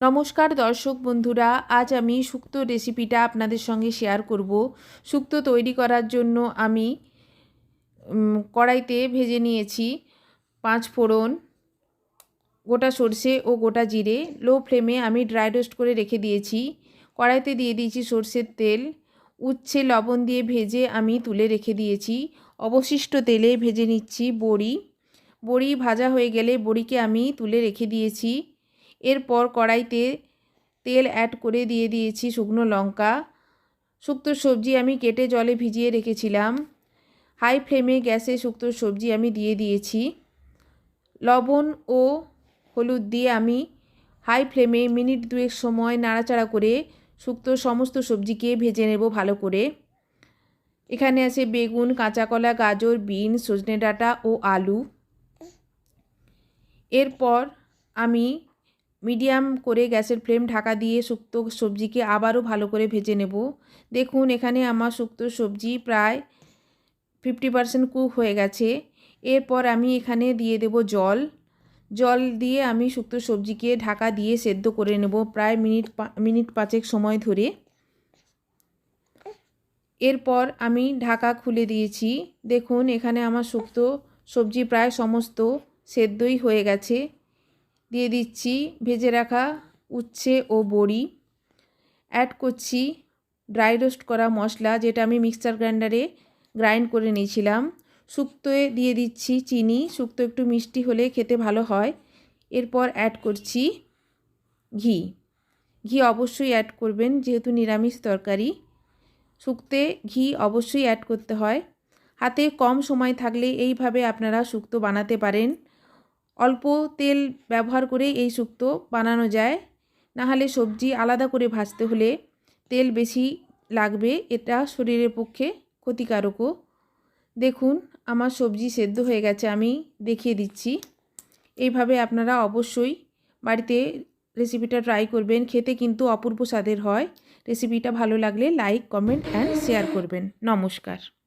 নমস্কার দর্শক বন্ধুরা, আজ আমি শুক্তো রেসিপিটা আপনাদের সঙ্গে শেয়ার করব। শুক্তো তৈরি করার জন্য আমি কড়াইতে ভেজে নিয়েছি পাঁচ ফোড়ন, গোটা সর্ষে ও গোটা জিরে। লো ফ্লেমে আমি ড্রাই রোস্ট করে রেখে দিয়েছি। কড়াইতে দিয়ে দিয়েছি সর্ষের তেল। উচ্ছে লবণ দিয়ে ভেজে আমি তুলে রেখে দিয়েছি। অবশিষ্ট তেলে ভেজে নিচ্ছি বড়ি। বড়ি ভাজা হয়ে গেলে বড়িকে আমি তুলে রেখে দিয়েছি। এরপর কড়াইতে তেল অ্যাড করে দিয়ে দিয়েছি শুকনো লঙ্কা। শুক্তোর সবজি আমি কেটে জলে ভিজিয়ে রেখেছিলাম। হাই ফ্লেমে গ্যাসে শুক্তোর সবজি আমি দিয়ে দিয়েছি। লবণ ও হলুদ দিয়ে আমি হাই ফ্লেমে মিনিট দুয়েক সময় নাড়াচাড়া করে শুক্তোর সমস্ত সবজিকে ভেজে নেব ভালো করে। এখানে আছে বেগুন, কাঁচাকলা, গাজর বিন সজনে ডাঁটা ও আলু। এরপর আমি মিডিয়াম করে গ্যাসের ফ্লেম ঢাকা দিয়ে শুক্তো সবজিকে আবারও ভালো করে ভেজে নেব। দেখুন, এখানে আমার শুক্তো সবজি প্রায় ফিফটি পারসেন্ট কুক হয়ে গেছে। এরপর আমি এখানে দিয়ে দেব জল। জল দিয়ে আমি শুক্তো সবজিকে ঢাকা দিয়ে সেদ্ধ করে নেব প্রায় মিনিট মিনিট পাঁচেক সময় ধরে। এরপর আমি ঢাকা খুলে দিয়েছি। দেখুন, এখানে আমার শুক্তো সবজি প্রায় সমস্ত সেদ্ধই হয়ে গেছে। দিয়ে দিচ্ছি, ভেজে রাখা উচ্ছে ও বড়ি। অ্যাড করছি ড্রাই রোস্ট করা মশলা, যেটা আমি মিক্সচার গ্রাইন্ডারে গ্রাইন্ড করে নিয়েছিলাম। শুক্তোয় দিয়ে দিচ্ছি চিনি, শুক্তো একটু মিষ্টি হলে খেতে ভালো হয়। এরপর অ্যাড করছি ঘি। ঘি অবশ্যই অ্যাড করবেন, যেহেতু নিরামিষ তরকারি। শুক্তে ঘি অবশ্যই অ্যাড করতে হয়। হাতে কম সময় থাকলে এইভাবে আপনারা শুক্তো বানাতে পারেন। অল্প তেল ব্যবহার করে এই শুক্তো বানানো যায়। নাহলে সবজি আলাদা করে ভাজতে হলে তেল বেশি লাগবে, এটা শরীরের পক্ষে ক্ষতিকারকও। দেখুন, আমার সবজি সেদ্ধ হয়ে গেছে, আমি দেখিয়ে দিচ্ছি। এইভাবে আপনারা অবশ্যই বাড়িতে রেসিপিটা ট্রাই করবেন, খেতে কিন্তু অপূর্ব স্বাদের হয়। রেসিপিটা ভালো লাগলে লাইক, কমেন্ট অ্যান্ড শেয়ার করবেন। নমস্কার।